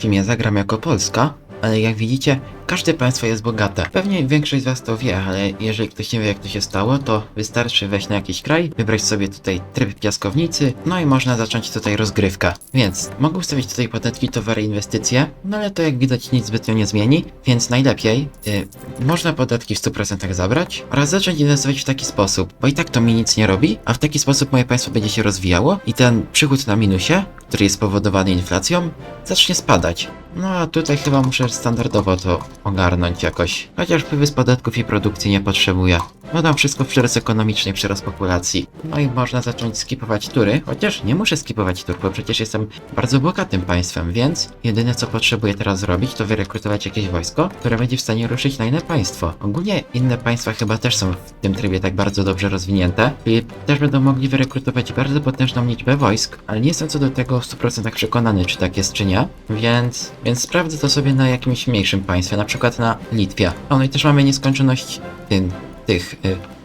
filmie zagram jako Polska, ale jak widzicie, każde państwo jest bogate. Pewnie większość z was to wie, ale jeżeli ktoś nie wie jak to się stało, to wystarczy wejść na jakiś kraj, wybrać sobie tutaj tryb piaskownicy, no i można zacząć tutaj rozgrywkę. Więc mogę ustawić tutaj podatki, towary, inwestycje, no ale to jak widać nic zbytnio nie zmieni, więc najlepiej y, można podatki w 100% zabrać oraz zacząć inwestować w taki sposób, bo i tak to mi nic nie robi, a w taki sposób moje państwo będzie się rozwijało i ten przychód na minusie, który jest spowodowany inflacją, zacznie spadać. No a tutaj chyba muszę standardowo to ogarnąć jakoś. Chociaż wpływy z podatków i produkcji nie potrzebuję. No dam wszystko przyrost ekonomiczny przyrost populacji. No i można zacząć skipować tury, chociaż nie muszę skipować tur, bo przecież jestem bardzo bogatym państwem, więc jedyne co potrzebuję teraz zrobić, to wyrekrutować jakieś wojsko, które będzie w stanie ruszyć na inne państwo. Ogólnie inne państwa chyba też są w tym trybie tak bardzo dobrze rozwinięte, i też będą mogli wyrekrutować bardzo potężną liczbę wojsk, ale nie jestem co do tego w 100% przekonany, czy tak jest, czy nie, więc, więc sprawdzę to sobie na jakimś mniejszym państwie, na przykład na Litwie. No i też mamy nieskończoność tym, tych y,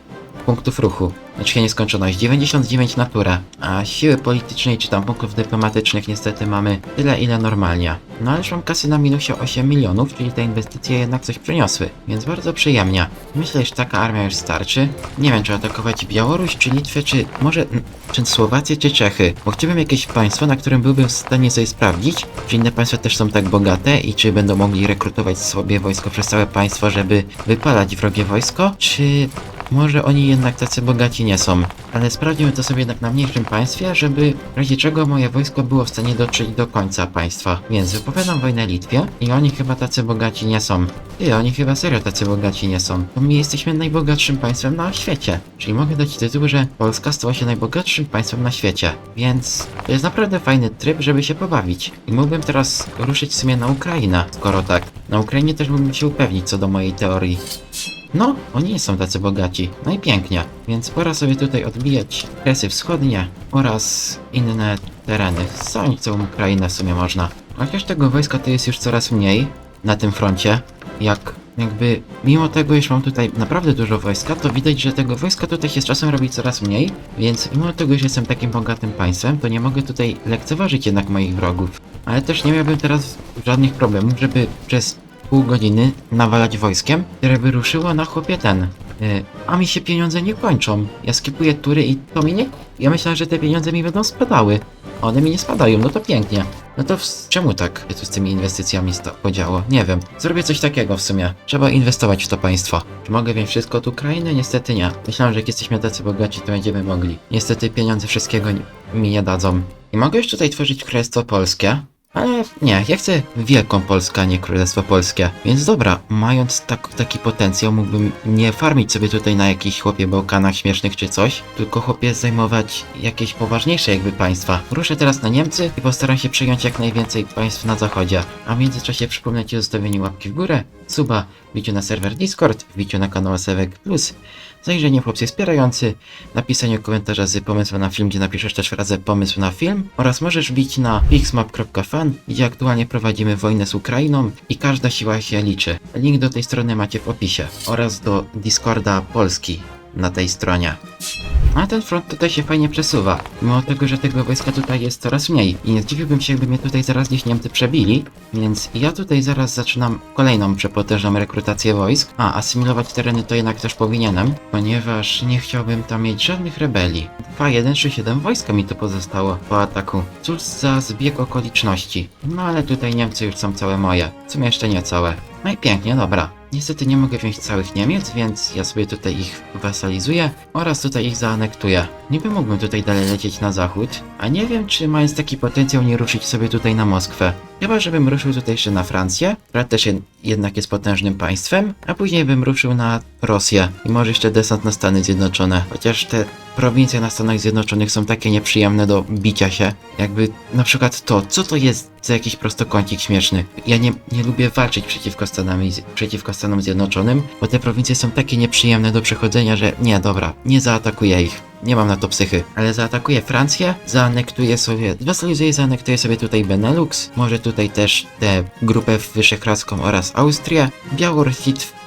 punktów ruchu. Znaczy nieskończoność 99 natura, a siły politycznej czy tam punktów dyplomatycznych niestety mamy tyle ile normalnie. No ale mam kasy na minusie 8 milionów, czyli te inwestycje jednak coś przyniosły, więc bardzo przyjemnie. Myślę, że taka armia już starczy. Nie wiem czy atakować Białoruś, czy Litwę, czy może czy Słowację, czy Czechy, bo chciałbym jakieś państwo, na którym byłbym w stanie sobie sprawdzić, czy inne państwa też są tak bogate i czy będą mogli rekrutować sobie wojsko przez całe państwo, żeby wypalać wrogie wojsko, czy może oni jednak tacy bogaci nie są. Ale sprawdzimy to sobie jednak na mniejszym państwie, żeby w razie czego moje wojsko było w stanie dotrzeć do końca państwa. Więc wypowiadam wojnę Litwie i oni chyba tacy bogaci nie są. Ty, oni chyba serio tacy bogaci nie są. Bo my jesteśmy najbogatszym państwem na świecie. Czyli mogę dać tytuł, że Polska stała się najbogatszym państwem na świecie. Więc to jest naprawdę fajny tryb, żeby się pobawić. I mógłbym teraz ruszyć w sumie na Ukrainę, skoro tak. Na Ukrainie też mógłbym się upewnić co do mojej teorii. No, oni nie są tacy bogaci. No i pięknie. Więc pora sobie tutaj odbijać kresy wschodnie oraz inne tereny. Całą całą Ukrainę w sumie można. Chociaż tego wojska to jest już coraz mniej na tym froncie. Jak jakby mimo tego, iż mam tutaj naprawdę dużo wojska, to widać, że tego wojska tutaj się z czasem robi coraz mniej, więc mimo tego, że jestem takim bogatym państwem, to nie mogę tutaj lekceważyć jednak moich wrogów. Ale też nie miałbym teraz żadnych problemów, żeby przez pół godziny nawalać wojskiem, które by ruszyło na chłopie ten. Yy, a mi się pieniądze nie kończą. Ja skipuję tury i to mi nie... Ja myślałem, że te pieniądze mi będą spadały. A one mi nie spadają, no to pięknie. No to czemu tak tu z tymi inwestycjami podziało? Nie wiem. Zrobię coś takiego w sumie. Trzeba inwestować w to państwo. Czy mogę wziąć wszystko od Ukrainy? Niestety nie. Myślałem, że jak jesteśmy tacy bogaci, to będziemy mogli. Niestety pieniądze wszystkiego mi nie dadzą. I mogę już tutaj tworzyć Królestwo Polskie. Ale nie, ja chcę Wielką Polskę, a nie Królestwo Polskie. Więc dobra, mając tak, taki potencjał, mógłbym nie farmić sobie tutaj na jakichś chłopie Bałkanach śmiesznych czy coś, tylko chłopie zajmować jakieś poważniejsze jakby państwa. Ruszę teraz na Niemcy i postaram się przejąć jak najwięcej państw na zachodzie. A w międzyczasie przypomnę Ci o zostawieniu łapki w górę, suba, wbiciu na serwer Discord, wbiciu na kanał Sewek Plus, zajrzenie w opcję wspierający, napisaniu komentarza z pomysłem na film, gdzie napiszesz też frazę pomysł na film oraz możesz wbić na pixmap.fan, gdzie aktualnie prowadzimy wojnę z Ukrainą i każda siła się liczy. Link do tej strony macie w opisie oraz do Discorda Polski na tej stronie. A ten front tutaj się fajnie przesuwa, mimo tego, że tego wojska tutaj jest coraz mniej. I nie zdziwiłbym się, jakby mnie tutaj zaraz gdzieś Niemcy przebili, więc ja tutaj zaraz zaczynam kolejną przepotężną rekrutację wojsk. A, asymilować tereny to jednak też powinienem, ponieważ nie chciałbym tam mieć żadnych rebelii. 2, 1, 3, 7 wojska mi tu pozostało po ataku. Cóż za zbieg okoliczności. No ale tutaj Niemcy już są całe moje, w sumie jeszcze nie całe. No i pięknie, dobra. Niestety nie mogę wziąć całych Niemiec, więc ja sobie tutaj ich wasalizuję oraz tutaj ich zaanektuję. Niby mógłbym tutaj dalej lecieć na zachód, a nie wiem czy mając taki potencjał nie ruszyć sobie tutaj na Moskwę. Chyba żebym ruszył tutaj jeszcze na Francję, która też jed- jednak jest potężnym państwem, a później bym ruszył na Rosję i może jeszcze desant na Stany Zjednoczone. Chociaż te prowincje na Stanach Zjednoczonych są takie nieprzyjemne do bicia się. Jakby na przykład to, co to jest za jakiś prostokącik śmieszny. Ja nie, nie lubię walczyć przeciwko Stanom, przeciwko Stanom Zjednoczonym, bo te prowincje są takie nieprzyjemne do przechodzenia, że nie, dobra, nie zaatakuję ich. Nie mam na to psychy, ale zaatakuję Francję, zaanektuję sobie, zwasalizuję, zaanektuję sobie tutaj Benelux, może tutaj też tę grupę wyszehradzką oraz Austrię, Białoruś,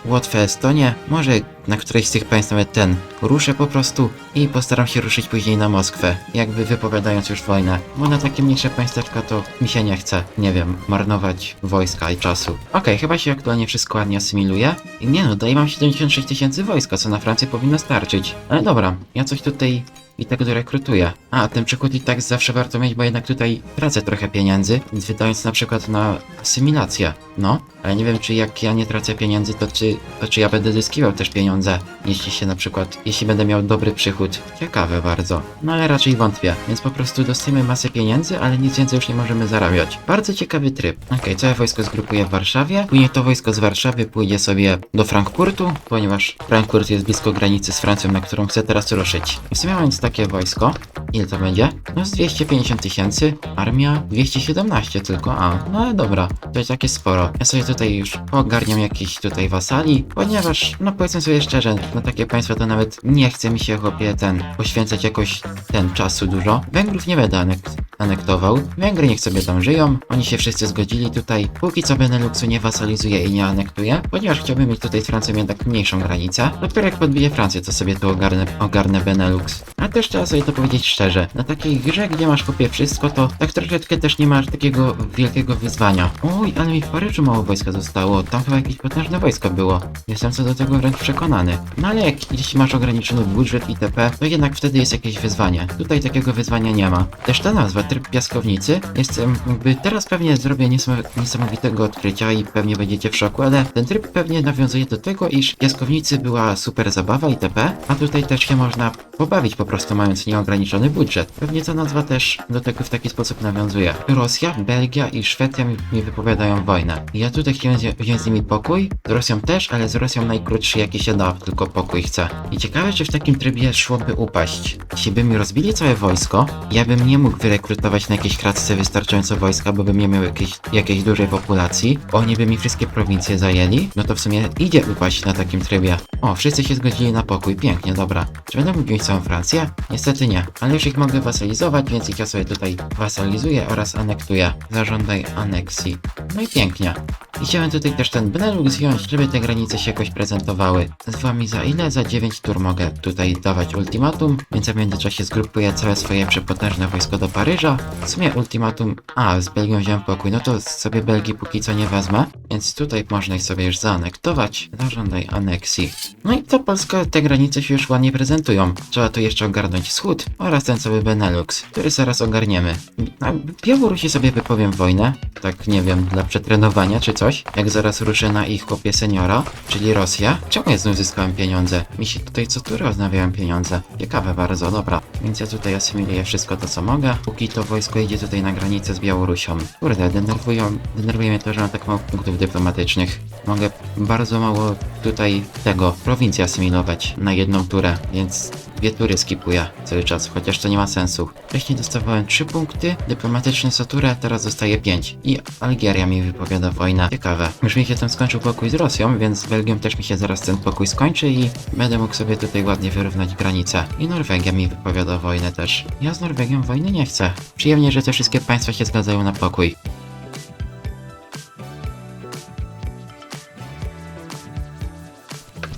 Łotwę, Estonię, może na którejś z tych państw nawet ten ruszę po prostu i postaram się ruszyć później na Moskwę, jakby wypowiadając już wojnę. Bo na takie mniejsze państewka to mi się nie chce, nie wiem, marnować wojska i czasu. Okej, chyba się aktualnie wszystko ładnie asymiluje. I nie no, daję mam 76 tysięcy wojska, co na Francję powinno starczyć. Ale dobra, ja coś tutaj i tak dorekrutuję. A, ten przykład i tak zawsze warto mieć, bo jednak tutaj tracę trochę pieniędzy, wydając na przykład na asymilację. No, ale nie wiem, czy jak ja nie tracę pieniędzy, to czy, to czy ja będę zyskiwał też pieniądze, jeśli się na przykład, jeśli będę miał dobry przychód. Ciekawe bardzo. No ale raczej wątpię, więc po prostu dostajemy masę pieniędzy, ale nic więcej już nie możemy zarabiać. Bardzo ciekawy tryb. Okej, całe wojsko zgrupuję w Warszawie, później to wojsko z Warszawy pójdzie sobie do Frankfurtu, ponieważ Frankfurt jest blisko granicy z Francją, na którą chcę teraz ruszyć. W sumie mając takie wojsko, ile to będzie? No z 250 tysięcy, armia 217 tylko, a, no ale dobra, to jest takie sporo. Ja sobie tutaj już ogarniam jakiś tutaj wasali, ponieważ, no powiedzmy sobie szczerze, na takie państwa to nawet nie chce mi się chłopie ten, poświęcać jakoś ten czasu dużo. Węgrów nie będę anek anektował, Węgry niech sobie tam żyją, oni się wszyscy zgodzili tutaj, póki co Beneluxu nie wasalizuje i nie anektuje, ponieważ chciałbym mieć tutaj z Francją jednak mniejszą granicę, dopiero jak podbiję Francję, to sobie tu ogarnę, ogarnę Benelux. A też trzeba sobie to powiedzieć szczerze, na takiej grze, gdzie masz chłopie wszystko, to tak troszeczkę też nie masz takiego wielkiego wyzwania. Oj, ale mi w Paryżu mało wojska zostało, tam chyba jakieś potężne wojsko było. Jestem co do tego wręcz przekonany. No ale jak jeśli masz ograniczony budżet itp., to jednak wtedy jest jakieś wyzwanie. Tutaj takiego wyzwania nie ma. Też ta nazwa, tryb piaskownicy, jest em, jakby teraz pewnie zrobię niesamo- niesamowitego odkrycia i pewnie będziecie w szoku, ale ten tryb pewnie nawiązuje do tego, iż piaskownicy była super zabawa itp., a tutaj też się można pobawić po prostu mając nieograniczony budżet. Pewnie ta nazwa też do tego w taki sposób nawiązuje. Rosja, Belgia i Szwecja mi, mi wypowiadają wojnę. Ja tutaj chciałem wziąć z nimi pokój, z Rosją też, ale z Rosją najkrótszy jaki się da, tylko pokój chcę. I ciekawe, czy w takim trybie szłoby upaść. Jeśli by mi rozbili całe wojsko, ja bym nie mógł wyrekrutować na jakiejś kratce wystarczająco wojska, bo bym nie miał jakiejś, jakiejś dużej populacji. Oni by mi wszystkie prowincje zajęli, no to w sumie idzie upaść na takim trybie. O, wszyscy się zgodzili na pokój, pięknie, dobra. Czy będę mógł wziąć całą Francję? Niestety nie, ale już ich mogę wasalizować, więc ich ja sobie tutaj wasalizuję oraz anektuję. Zażądaj aneksji. No i pięknie. I chciałem tutaj też ten Benelux wziąć, żeby te granice się jakoś prezentowały. Z wami za ile? Za 9 tur mogę tutaj dawać ultimatum, więc w międzyczasie zgrupuję całe swoje przepotężne wojsko do Paryża. W sumie ultimatum... A, z Belgią wziąłem pokój, no to sobie Belgii póki co nie wezmę, więc tutaj można ich sobie już zaanektować. Zażądaj aneksji. No i to Polska, te granice się już ładnie prezentują. Trzeba tu jeszcze ogarnąć wschód oraz ten cały Benelux, który zaraz ogarniemy. Na Białorusi sobie wypowiem wojnę, tak nie wiem, dla przetrenowania czy coś. Jak zaraz ruszę na ich chłopie seniora, czyli Rosja. Czemu ja znów zyskałem pieniądze? Mi się tutaj co tu roznawiałem pieniądze. Ciekawe bardzo, dobra. Więc ja tutaj asymiluję wszystko to co mogę, póki to wojsko idzie tutaj na granicę z Białorusią. Kurde, denerwują, denerwuje mnie to, że mam tak mało punktów dyplomatycznych. Mogę bardzo mało tutaj tego, prowincji asymilować na jedną turę, więc dwie tury skipuję cały czas, chociaż to nie ma sensu. Wcześniej dostawałem 3 punkty, dyplomatyczny za turę, teraz dostaję 5. I Algieria mi wypowiada wojnę. Ciekawe. Już mi się tam skończył pokój z Rosją, więc z Belgią też mi się zaraz ten pokój skończy i będę mógł sobie tutaj ładnie wyrównać granice. I Norwegia mi wypowiada wojnę też. Ja z Norwegią wojny nie chcę. Przyjemnie, że te wszystkie państwa się zgadzają na pokój.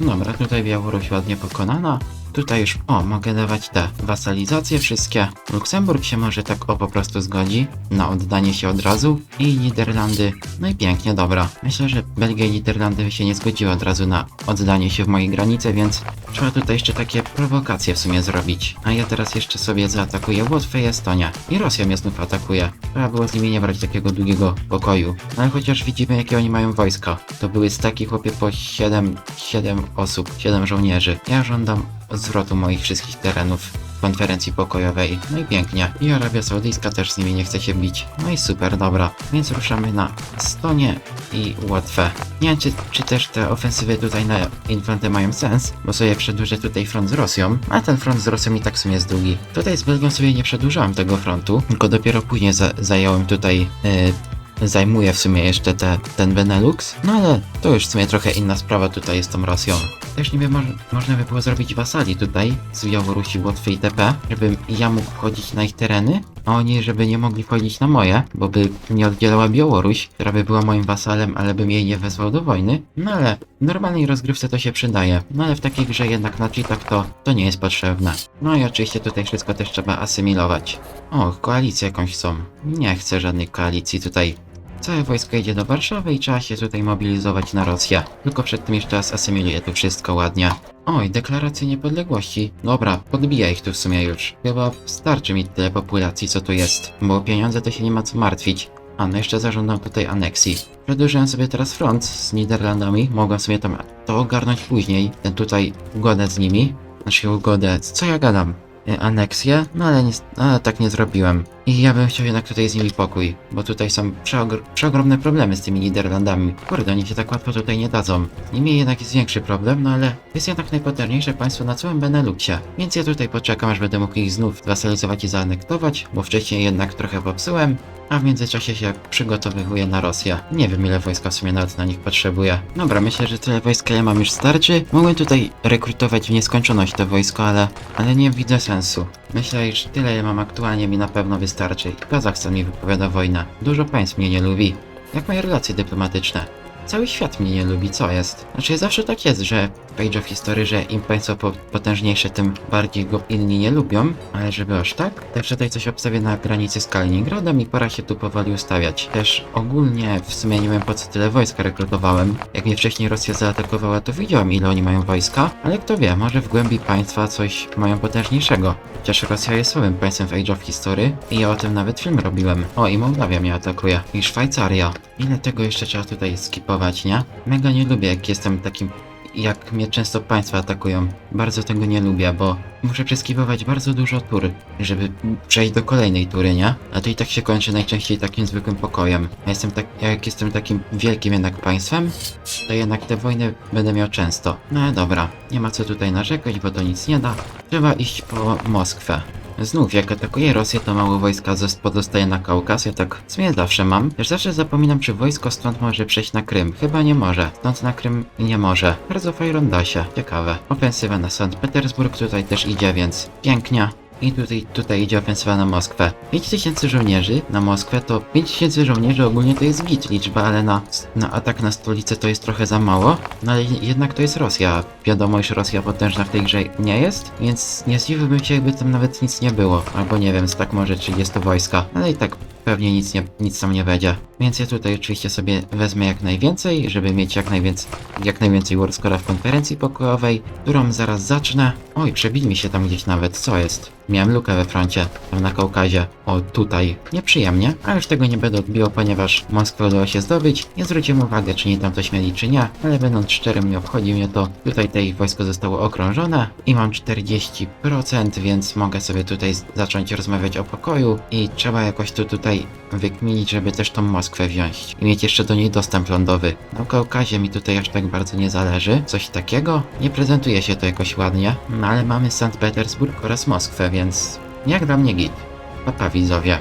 Dobra, tutaj Białoruś ładnie pokonana. Tutaj już, o, mogę dawać te wasalizacje wszystkie. Luksemburg się może tak o po prostu zgodzi na oddanie się od razu i Niderlandy. No i pięknie, dobra. Myślę, że Belgia i Niderlandy się nie zgodziły od razu na oddanie się w mojej granicy, więc trzeba tutaj jeszcze takie prowokacje w sumie zrobić. A ja teraz jeszcze sobie zaatakuję Łotwę i Estonię. I Rosja mnie znów atakuje. Trzeba było z nimi nie brać takiego długiego pokoju. Ale chociaż widzimy jakie oni mają wojska. To były staki chłopie po 7, 7 osób, 7 żołnierzy. Ja żądam zwrotu moich wszystkich terenów konferencji pokojowej. No i pięknie. I Arabia Saudyjska też z nimi nie chce się bić. No i super, dobra. Więc ruszamy na Estonię i Łotwę. Nie wiem, czy, czy też te ofensywy tutaj na Infantę mają sens, bo sobie przedłużę tutaj front z Rosją, a ten front z Rosją i tak w sumie jest długi. Tutaj z Belgią sobie nie przedłużałem tego frontu, tylko dopiero później za zająłem tutaj... Yy, zajmuje w sumie jeszcze te, ten Benelux, no ale to już w sumie trochę inna sprawa tutaj jest tą Rosją. Też niby moż, można by było zrobić wasali tutaj z Białorusi, Łotwy i TP, żebym ja mógł wchodzić na ich tereny, a oni żeby nie mogli wchodzić na moje, bo by mnie oddzielała Białoruś, która by była moim wasalem, ale bym jej nie wezwał do wojny. No ale w normalnej rozgrywce to się przydaje. No ale w takiej grze jednak na cheatach to, to nie jest potrzebne. No i oczywiście tutaj wszystko też trzeba asymilować. O, koalicję jakąś są. Nie chcę żadnej koalicji tutaj. Całe wojsko idzie do Warszawy i trzeba się tutaj mobilizować na Rosję. Tylko przed tym jeszcze raz asymiluję tu wszystko ładnie. Oj, deklaracje niepodległości. Dobra, podbijaj ich tu w sumie już. Chyba starczy mi tyle populacji, co tu jest. Bo o pieniądze to się nie ma co martwić. A no jeszcze zażądam tutaj aneksji. Przedłużyłem sobie teraz front z Niderlandami. Mogłem sobie tam to ogarnąć później. Ten tutaj ugodę z nimi. Znaczy ugodę, co ja gadam? E, Aneksję? No ale, nie, ale tak nie zrobiłem. I ja bym chciał jednak tutaj z nimi pokój, bo tutaj są przeogr przeogromne problemy z tymi Niderlandami. Kurde, oni się tak łatwo tutaj nie dadzą. Nimi jednak jest większy problem, no ale jest jednak najpotężniejsze państwo na całym Beneluxie. Więc ja tutaj poczekam, aż będę mógł ich znów wasalizować i zaanektować, bo wcześniej jednak trochę popsułem. A w międzyczasie się przygotowywuję na Rosję. Nie wiem ile wojska w sumie nawet na nich potrzebuję. Dobra, myślę, że tyle wojska ja mam już starczy. Mogłem tutaj rekrutować w nieskończoność to wojsko, ale, ale nie widzę sensu. Myślę, że tyle ja mam aktualnie mi na pewno wystarczy. Kazachstan mi wypowiada wojnę. Dużo państw mnie nie lubi. Jak moje relacje dyplomatyczne? Cały świat mnie nie lubi, co jest? Znaczy zawsze tak jest, że w Age of History, że im państwo po potężniejsze, tym bardziej go inni nie lubią, ale żeby aż tak? Także tutaj coś obstawię na granicy z Kaliningradem i pora się tu powoli ustawiać. Też ogólnie w sumie nie wiem po co tyle wojska rekrutowałem. Jak mnie wcześniej Rosja zaatakowała, to widziałem ile oni mają wojska, ale kto wie, może w głębi państwa coś mają potężniejszego. Chociaż Rosja jest słabym państwem w Age of History i ja o tym nawet film robiłem. O, i Mołdawia mnie atakuje. I Szwajcaria. Ile tego jeszcze trzeba tutaj nie? Mega nie lubię, jak jestem takim jak mnie często państwa atakują. Bardzo tego nie lubię, bo muszę przeskipować bardzo dużo tur, żeby przejść do kolejnej tury, nie? A to i tak się kończy najczęściej takim zwykłym pokojem. A jestem tak, jak jestem takim wielkim jednak państwem, to jednak te wojny będę miał często. No dobra, nie ma co tutaj narzekać, bo to nic nie da. Trzeba iść po Moskwę. Znów, jak atakuje Rosję, to mało wojska zos- pozostaje na Kaukaz, ja tak w sumie zawsze mam. Też zawsze zapominam, czy wojsko stąd może przejść na Krym. Chyba nie może. Stąd na Krym nie może. Bardzo da się. Ciekawe. Ofensywa na Sankt Petersburg tutaj też idzie, więc pięknie. I tutaj, tutaj idzie ofensywa na Moskwę. 5000 żołnierzy na Moskwę to 5000 żołnierzy ogólnie to jest git liczba, ale na, na atak na stolicę to jest trochę za mało. No ale jednak to jest Rosja. Wiadomo, że Rosja potężna w tej grze nie jest, więc nie zdziwiłbym się, jakby tam nawet nic nie było. Albo nie wiem, z tak może 30 wojska. Ale i tak pewnie nic, nie, nic tam nie będzie. Więc ja tutaj oczywiście sobie wezmę jak najwięcej, żeby mieć jak najwięcej, jak najwięcej Warscora w konferencji pokojowej, którą zaraz zacznę. Oj, przebili mi się tam gdzieś nawet, co jest? Miałem lukę we froncie, tam na Kaukazie. O, tutaj. Nieprzyjemnie, ale już tego nie będę odbijał, ponieważ Moskwę udało się zdobyć. Nie zwróciłem uwagi, czy nie tam coś mieli, czy nie, ale będąc szczerym, nie obchodzi mnie to. Tutaj te ich wojsko zostało okrążone i mam 40%, więc mogę sobie tutaj zacząć rozmawiać o pokoju i trzeba jakoś to tutaj wykminić, żeby też tą Moskwę wziąć i mieć jeszcze do niej dostęp lądowy. Na Kaukazie mi tutaj aż tak bardzo nie zależy. Coś takiego? Nie prezentuje się to jakoś ładnie, no ale mamy Sankt Petersburg oraz Moskwę, więc jak dla mnie git. Papa widzowie.